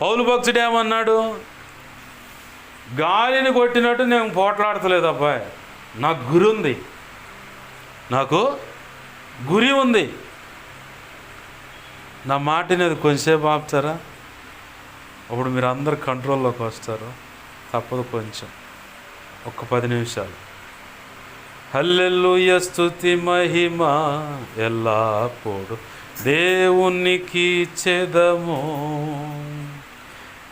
పౌలు భక్తుడు ఏమన్నాడు? గాలిని కొట్టినట్టు నేను పోట్లాడతలేదు అబ్బాయి నాకు గురి ఉంది నాకు గురి ఉంది. నా మాటని అది కొంచెంసేపు ఆపుతారా? అప్పుడు మీరు అందరు కంట్రోల్లోకి వస్తారు. తప్పదు కొంచెం. ఒక్క పది నిమిషాలు. హల్లెల్లు స్తుతి మహిమ ఎల్లప్పుడు దేవునికి చెదము.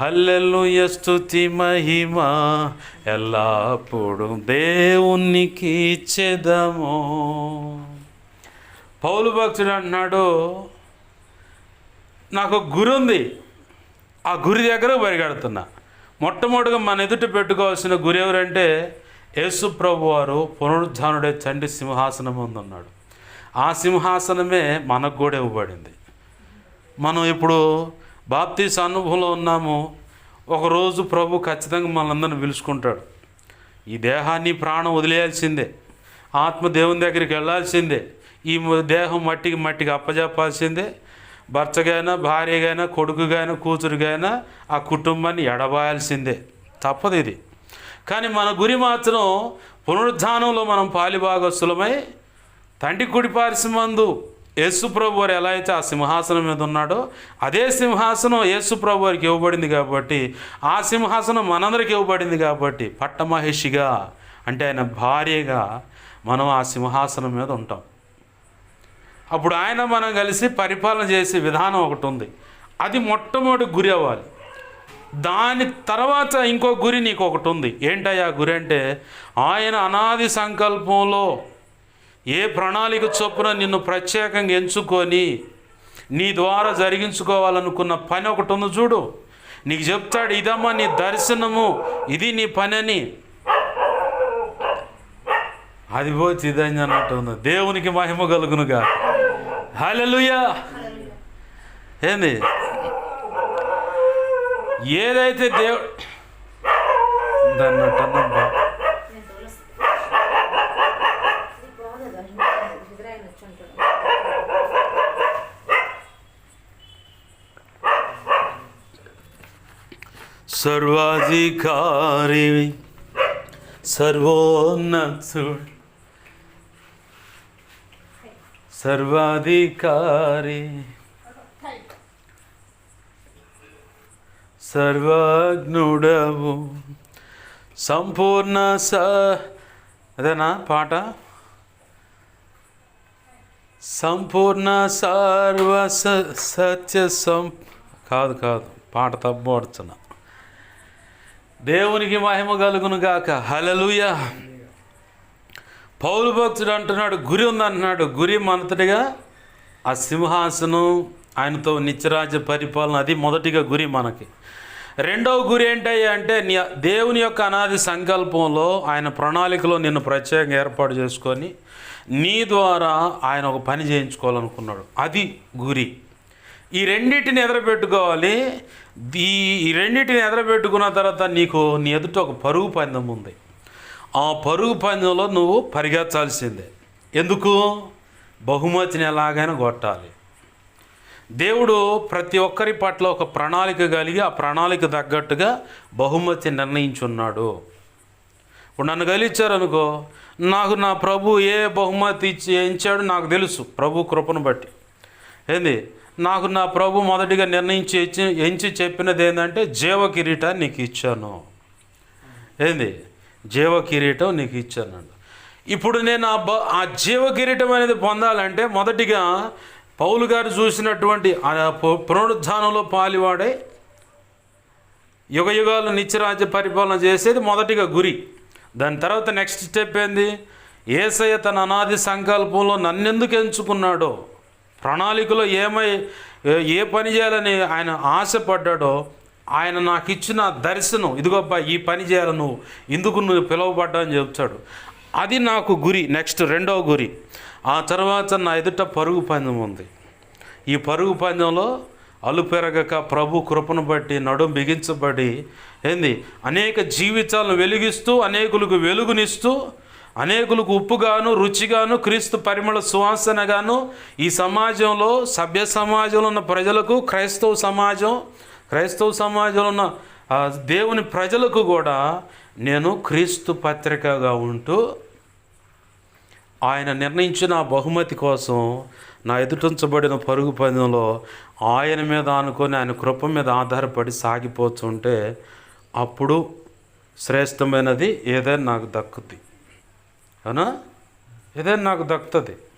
హల్లెలుయ స్థుతి మహిమ. ఎల్లప్పుడు దేవునికి ఇచ్చేదము. పౌలు భక్తుడు అంటున్నాడు నాకు గురి ఉంది. ఆ గురి దగ్గర పరిగెడుతున్నా. మొట్టమొదటిగా మన ఎదుట పెట్టుకోవాల్సిన గురి ఎవరంటే యేసు ప్రభు వారు పునరుద్ధానుడే తండ్రి సింహాసనం ముందు ఉన్నాడు. ఆ సింహాసనమే మనకు కూడా ఇవ్వబడింది. మనం ఇప్పుడు బాప్తీస్ అనుభవంలో ఉన్నాము. ఒకరోజు ప్రభు ఖచ్చితంగా మనందరిని పిలుచుకుంటాడు. ఈ దేహాన్ని ప్రాణం వదిలేయాల్సిందే. ఆత్మ దేవుని దగ్గరికి వెళ్ళాల్సిందే. ఈ దేహం మట్టికి మట్టికి అప్పజెప్పాల్సిందే. భర్తగైనా భార్యగైనా కొడుకుగైనా కూతురుగైనా ఆ కుటుంబాన్ని ఎడబాయాల్సిందే. తప్పదు ఇది. కానీ మన గురి మాత్రం పునరుద్ధానంలో మనం పాలిభాగస్తులమై తండ్రి కుడి పారిసిమందు యేసుప్రభు వారు ఎలా అయితే ఆ సింహాసనం మీద ఉన్నాడో అదే సింహాసనం యేసుప్రభు వారికి ఇవ్వబడింది కాబట్టి ఆ సింహాసనం మనందరికి ఇవ్వబడింది కాబట్టి పట్టమహర్షిగా అంటే ఆయన భార్యగా మనం ఆ సింహాసనం మీద ఉంటాం. అప్పుడు ఆయన మనం కలిసి పరిపాలన చేసే విధానం ఒకటి ఉంది. అది మొట్టమొదటి గురి అవ్వాలి. దాని తర్వాత ఇంకో గురి నీకు ఒకటి ఉంది. ఏంటయ్యా గురి అంటే ఆయన అనాది సంకల్పంలో ఏ ప్రణాళిక చొప్పున నిన్ను ప్రత్యేకంగా ఎంచుకొని నీ ద్వారా జరిగించుకోవాలనుకున్న పని ఒకటి ఉంది చూడు. నీకు చెప్తాడు ఇదమ్మా నీ దర్శనము ఇది నీ పని అని అది పోతే ఇదని అన్నట్టు ఉంది. దేవునికి మహిమ కలుగునుగా. హలలుయా ఏంది? ఏదైతే దేవు అన్నట్టు సర్వాధికారి సర్వోన్నతుడు సర్వాధికారి సర్వజ్ఞుడవు సంపూర్ణ స అదేనా పాట? సంపూర్ణ సర్వ స- సత్య సం కాదు కాదు పాట తప్పబడుతున్నా దేవునికి మహిమ కలుగును గాక. హలలుయ పౌలు భక్తుడు అంటున్నాడు గురి ఉందంటున్నాడు గురి మనతడిగా ఆ సింహాసనం ఆయనతో నిత్యరాజ్య పరిపాలన అది మొదటిగా గురి మనకి. రెండవ గురి ఏంటయ్యా అంటే నీ దేవుని యొక్క అనాది సంకల్పంలో ఆయన ప్రణాళికలో నిన్ను ప్రత్యేకంగా ఏర్పాటు చేసుకొని నీ ద్వారా ఆయన ఒక పని చేయించుకోవాలనుకున్నాడు. అది గురి. ఈ రెండింటిని ఎదురపెట్టుకోవాలి ఈ ఈ రెండింటిని ఎదురపెట్టుకున్న తర్వాత నీకు నీ ఎదుట ఒక పరుగు పందెం ఉంది. ఆ పరుగు పందెంలో నువ్వు పరిగెత్తాల్సిందే. ఎందుకు? బహుమతిని ఎలాగైనా కొట్టాలి. దేవుడు ప్రతి ఒక్కరి పట్ల ఒక ప్రణాళిక కలిగి ఆ ప్రణాళిక తగ్గట్టుగా బహుమతి నిర్ణయించున్నాడు. ఇప్పుడు నన్ను గెలిచారనుకో నాకు నా ప్రభు ఏ బహుమతి ఇచ్చి ఇచ్చాడు నాకు తెలుసు ప్రభు కృపను బట్టి. ఏంది? నాకు నా ప్రభు మొదటిగా నిర్ణయించి ఎంచి చెప్పినది ఏంటంటే జీవ కిరీటాన్ని నీకు ఇచ్చాను. ఏంది? జీవ కిరీటం నీకు ఇచ్చానండి ఇప్పుడు నేను ఆ బ ఆ జీవ కిరీటం అనేది పొందాలంటే మొదటిగా పౌలు గారు చూసినటువంటి ఆ పు- పునరుద్ధానంలో పాలివాడే యుగ యుగాలు నిత్యరాజ్య పరిపాలన చేసేది మొదటిగా గురి. దాని తర్వాత నెక్స్ట్ స్టెప్ ఏంది? ఏసయ్య తన అనాది సంకల్పంలో నన్నెందుకు ఎంచుకున్నాడో? ప్రణాళికలో ఏమై ఏ- పని చేయాలని ఆయన ఆశపడ్డాడో ఆయన నాకు ఇచ్చిన దర్శనం ఇదిగోబ్బా ఈ పని చేయాలి నువ్వు ఇందుకు నువ్వు పిలువబడ్డా అని చెప్తాడు. అది నాకు గురి నెక్స్ట్ రెండవ గురి. ఆ తర్వాత నా ఎదుట పరుగు పందెం ఉంది. ఈ పరుగు పందెంలో అలుపెరగక ప్రభు కృపను బట్టి నడుం బిగించబడి ఏంది? అనేక జీవితాలను వెలిగిస్తూ అనేకులకు వెలుగునిస్తూ అనేకులకు ఉప్పుగాను రుచిగాను క్రీస్తు పరిమళ సువాసనగాను ఈ సమాజంలో సభ్య సమాజంలో ఉన్న ప్రజలకు క్రైస్తవ సమాజం క్రైస్తవ సమాజంలో ఉన్న దేవుని ప్రజలకు కూడా నేను క్రీస్తు పత్రికగా ఉంటూ ఆయన నిర్ణయించిన బహుమతి కోసం నా ఎదుటించబడిన పరుగు పందెంలో ఆయన మీద అనుకొని ఆయన కృప మీద ఆధారపడి సాగిపోతుంటే అప్పుడు శ్రేష్టమైనది ఏదైనా నాకు దక్కుద్ది. అవునా? ఏదైనా నాకు దక్కుతుంది.